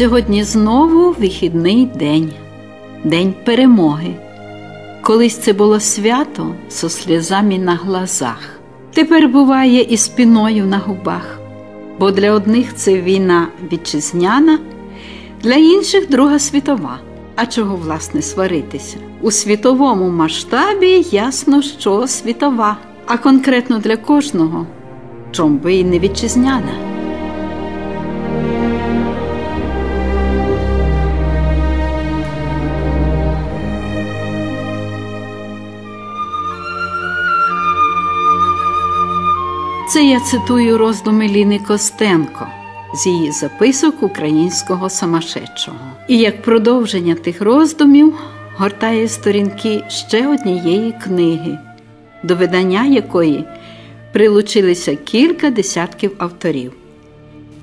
Сьогодні знову вихідний день, день перемоги. Колись це було свято со сльозами на глазах. Тепер буває і спіною на губах, бо для одних це війна вітчизняна, для інших Друга світова. А чого, власне, сваритися? У світовому масштабі ясно, що світова, а конкретно для кожного чом би і не вітчизняна. Я цитую роздуми Ліни Костенко з її записок українського самошедшого. І як продовження тих роздумів гортає сторінки ще однієї книги, до видання якої прилучилися кілька десятків авторів.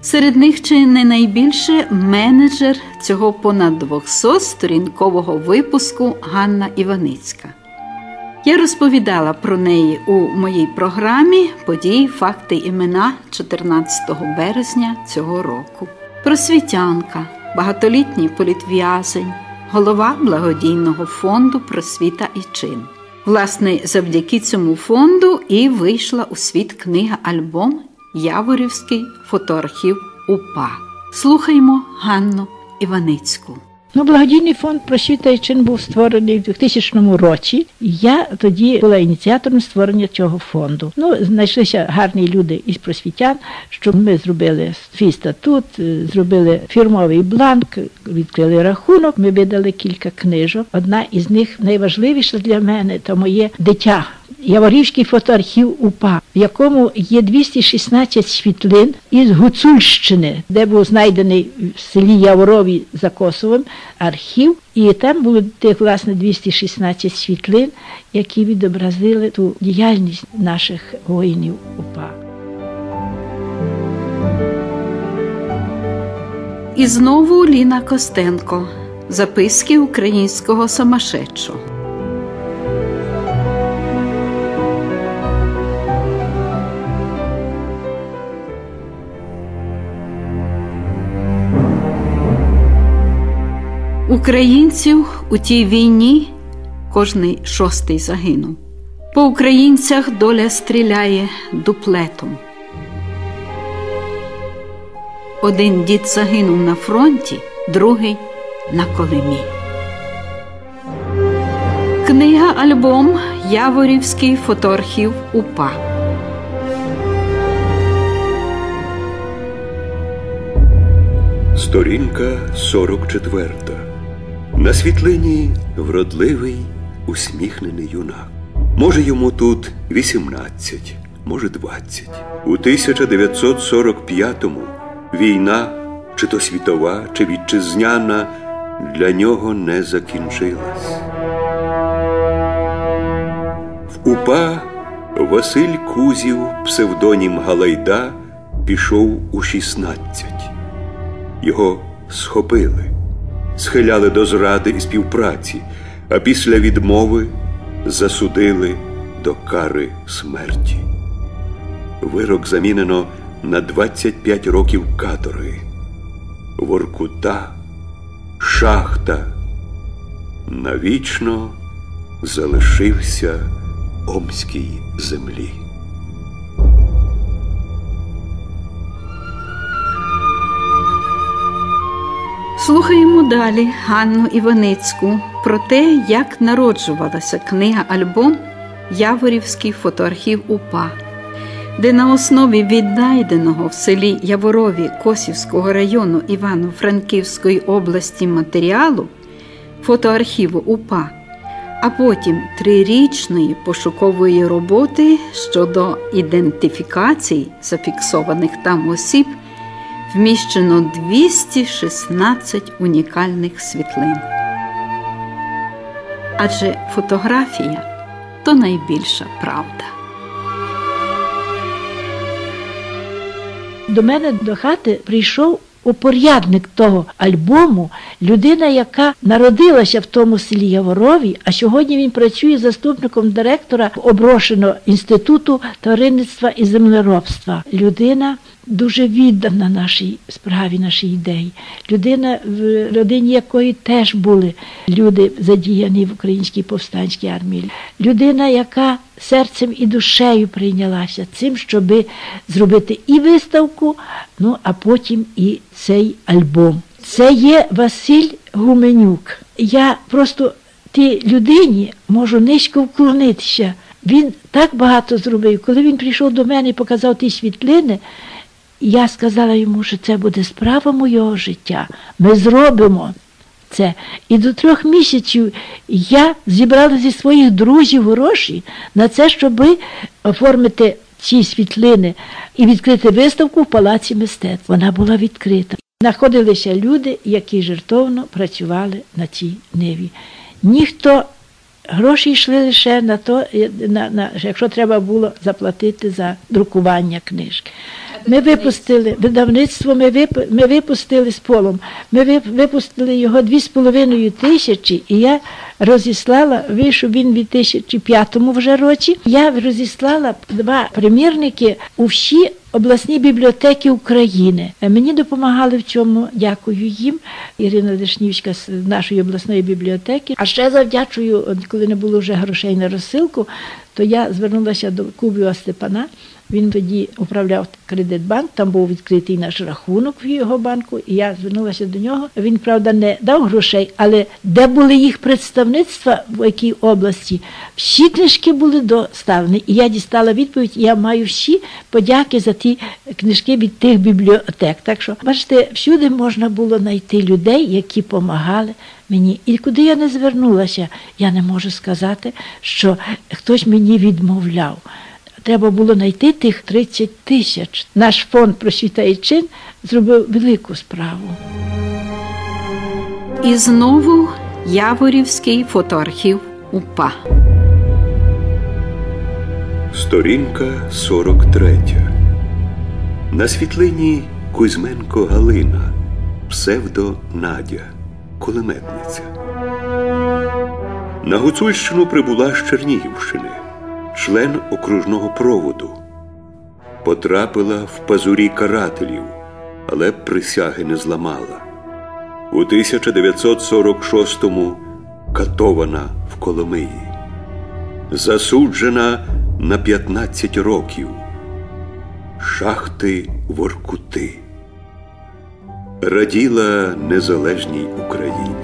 Серед них чи не найбільше менеджер цього понад 200 сторінкового випуску Ганна Іваницька. Я розповідала про неї у моїй програмі події, факти, імена 14 березня цього року. Просвітянка, багатолітній політв'язень, голова благодійного фонду Просвіта і чин. Власне, завдяки цьому фонду і вийшла у світ книга альбом Яворівський фотоархів УПА. Слухаймо Ганну Іваницьку. Ну, благодійний фонд «Просвіта і чин був створений в 2000 році. Я тоді була ініціатором створення цього фонду. Ну, знайшлися гарні люди із просвітян, що ми зробили свій статут, зробили фірмовий бланк, відкрили рахунок. Ми видали кілька книжок. Одна із них найважливіша для мене то моє дитя. Яворівський фотоархів УПА, в якому є 216 світлин із Гуцульщини, де був знайдений в селі Яворові за Косовим архів, і там було тих власне 216 світлин, які відобразили ту діяльність наших воїнів УПА. І знову Ліна Костенко. Записки українського самошедшого. Українців у тій війні кожний шостий загинув. По українцях доля стріляє дуплетом. Один дід загинув на фронті, другий на Колимі. Книга альбом Яворівський фотоархів УПА. Сторінка 44 на світлині вродливий, усміхнений юнак. Може, йому тут 18, може 20. У 1945-му війна, чи то світова, чи вітчизняна, для нього не закінчилась. В УПА Василь Кузів, псевдонім Галайда, пішов у 16. Його схопили схиляли до зради і співпраці, а після відмови засудили до кари смерті. Вирок замінено на 25 років катори, Воркута, шахта. Навічно залишився омській землі. Слухаємо далі Ганну Іваницьку про те, як народжувалася книга альбом Яворівський фотоархів УПА, де на основі віднайденого в селі Яворові Косівського району Івано-Франківської області матеріалу фотоархіву УПА, а потім трирічної пошукової роботи щодо ідентифікації зафіксованих там осіб вміщено 216 унікальних світлин. Адже фотографія то найбільша правда. До мене до хати прийшов упорядник того альбому, людина, яка народилася в тому селі Яворові, а сьогодні він працює заступником директора оброшеного інституту тваринництва і землеробства. Людина дуже віддана нашій справі, нашій ідеї. Людина, в родині якої теж були люди задіяні в українській повстанській армії. Людина, яка серцем і душею прийнялася цим, щоб зробити і виставку, ну а потім і цей альбом. Це є Василь Гуменюк. Я просто тій людині можу низько вклонитися. Він так багато зробив. Коли він прийшов до мене і показав ті світлини, я сказала йому, що це буде справа моєго життя. Ми зробимо це. І до трьох місяців я зібрала зі своїх друзів гроші на це, щоб оформити ці світлини і відкрити виставку в палаці мистецтв. Вона була відкрита. Знаходилися люди, які жертовно працювали на цій ниві. Ніхто гроші йшли лише на то, на, на, якщо треба було заплатити за друкування книжки. Ми випустили видавництво, ми вип, ми випустили з полом. Ми випустили його дві з половиною тисячі, і я розіслала, вийшов він у 2005 вже році. Я розіслала два примірники у всі обласні бібліотеки України. Мені допомагали в цьому. Дякую їм. Ірина Дешнівська з нашої обласної бібліотеки. А ще завдячую, коли не було вже грошей на розсилку, то я звернулася до Кубіо Степана. Він тоді управляв кредитбанк, там був відкритий наш рахунок в його банку, і я звернулася до нього. Він, правда, не дав грошей, але де були їх представництва, в якій області, всі книжки були доставлені. І я дістала відповідь, я маю всі подяки за ті книжки від тих бібліотек. Так що, бачите, всюди можна було знайти людей, які допомагали. Мені і куди я не звернулася, я не можу сказати, що хтось мені відмовляв. Треба було знайти тих 30 тисяч. Наш фонд просвіта і чин зробив велику справу. І знову Яворівський фотоархів УПА. Сторінка 43. На світлині Кузьменко Галина, псевдо Надя, кулеметниця. На Гуцульщину прибула з Чернігівщини член окружного проводу, потрапила в пазурі карателів, але присяги не зламала. У 1946-му катована в Коломиї, засуджена на 15 років, шахти Воркути, раділа незалежній Україні.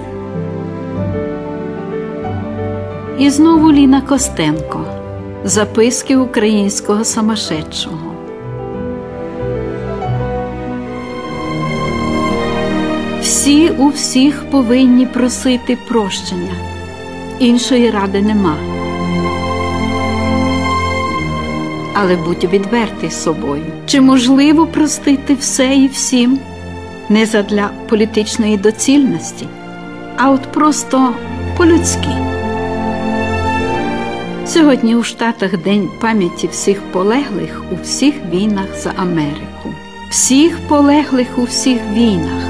І знову Ліна Костенко. Записки українського самошедшого. Всі у всіх повинні просити прощення, іншої ради нема. Але будь відвертий з собою. Чи можливо простити все і всім не задля політичної доцільності, а от просто по-людськи. Сьогодні у Штатах День пам'яті всіх полеглих у всіх війнах за Америку, всіх полеглих у всіх війнах.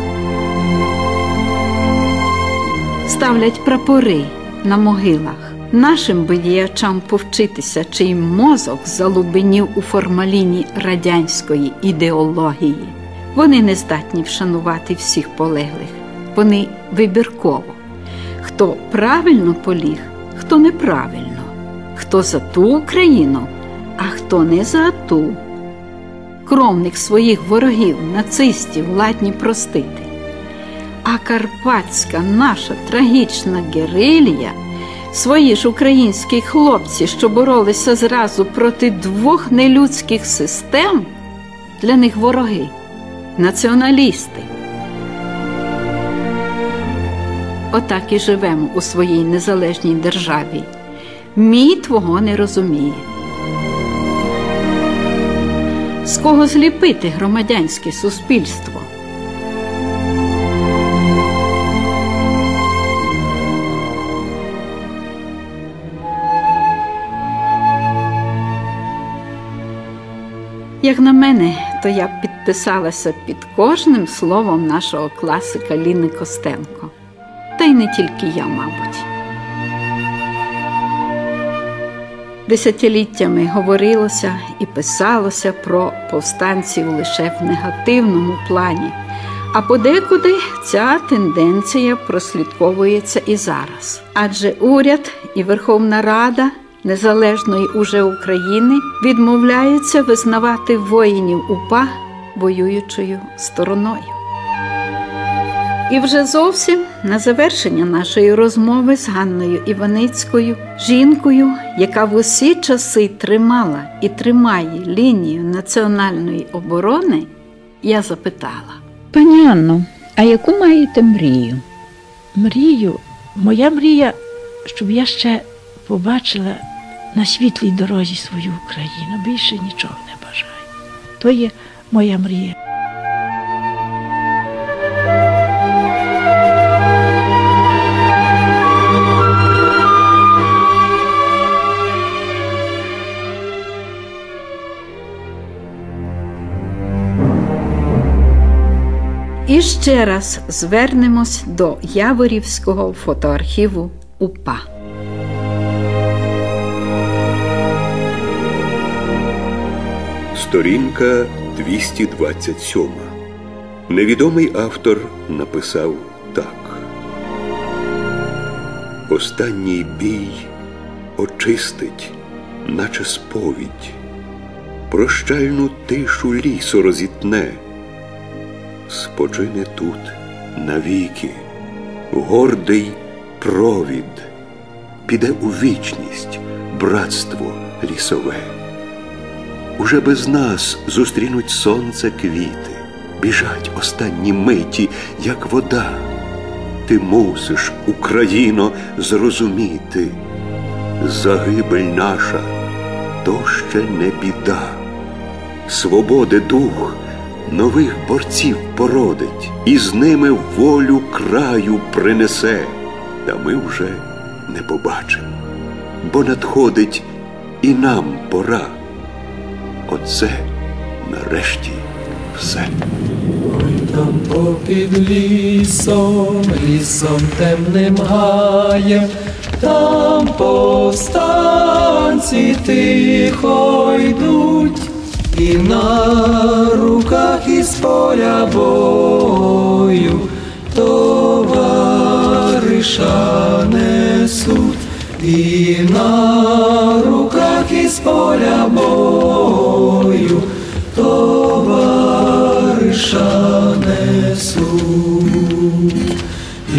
Ставлять прапори на могилах. Нашим би діячам повчитися, чий мозок залубенів у формаліні радянської ідеології. Вони не здатні вшанувати всіх полеглих. Вони вибірково. Хто правильно поліг, хто неправильно хто за ту Україну, а хто не за ту. Кровних своїх ворогів, нацистів ладні простити. А карпатська наша трагічна герилія, свої ж українські хлопці, що боролися зразу проти двох нелюдських систем, для них вороги, націоналісти. Отак і живемо у своїй незалежній державі мій твого не розуміє. З кого зліпити громадянське суспільство? Як на мене, то я підписалася під кожним словом нашого класика Ліни Костенко. Та й не тільки я, мабуть. Десятиліттями говорилося і писалося про повстанців лише в негативному плані, а подекуди ця тенденція прослідковується і зараз. Адже уряд і Верховна Рада незалежної уже України відмовляються визнавати воїнів УПА воюючою стороною. І вже зовсім на завершення нашої розмови з Ганною Іваницькою, жінкою, яка в усі часи тримала і тримає лінію національної оборони, я запитала. Пані Анно, а яку маєте мрію? Мрію, моя мрія, щоб я ще побачила на світлій дорозі свою Україну. Більше нічого не бажаю. То є моя мрія. І ще раз звернемось до Яворівського фотоархіву УПА. Сторінка 227. Невідомий автор написав так. Останній бій очистить, наче сповідь, прощальну тишу лісу розітне, спочине тут навіки, гордий провід, піде у вічність братство лісове. Уже без нас зустрінуть сонце квіти, біжать останні миті, як вода. Ти мусиш, Україно, зрозуміти, загибель наша то ще не біда. Свободи дух нових борців породить, і з ними волю краю принесе, та ми вже не побачимо, бо надходить і нам пора. Оце нарешті все. Ой, Там попід лісом, лісом темним гаєм, там повстанці тихо йдуть, і на руках із поля бою товариша несуть, і на руках із поля бою товариша несуть.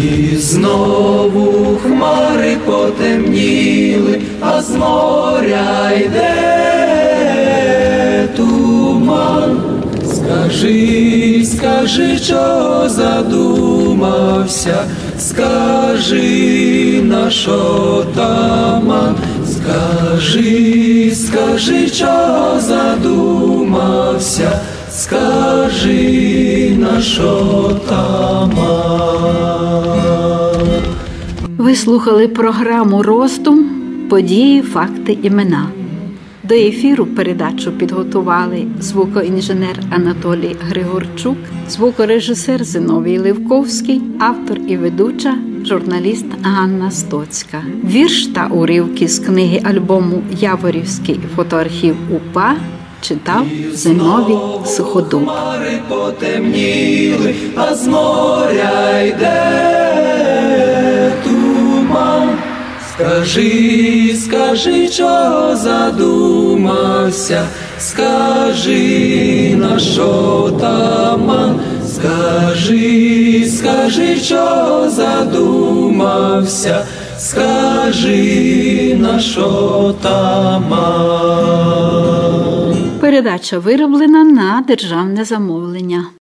І знову хмари потемніли, а з моря йде Скажи, скажи, чого задумався, скажи наш отаман, скажи, скажи, чого задумався, скажи наш отаман. Ви слухали програму Ростум Події, факти, імена. До ефіру передачу підготували звукоінженер Анатолій Григорчук, звукорежисер Зиновій Левковський, автор і ведуча, журналіст Ганна Стоцька. Вірш та уривки з книги альбому Яворівський фотоархів УПА читав Зиновій Суходуб. Потемніли, а з моря йде Скажи, скажи, чого задумався, скажи наш отаман, скажи, скажи, чого задумався, скажи наш отаман. Передача вироблена на державне замовлення.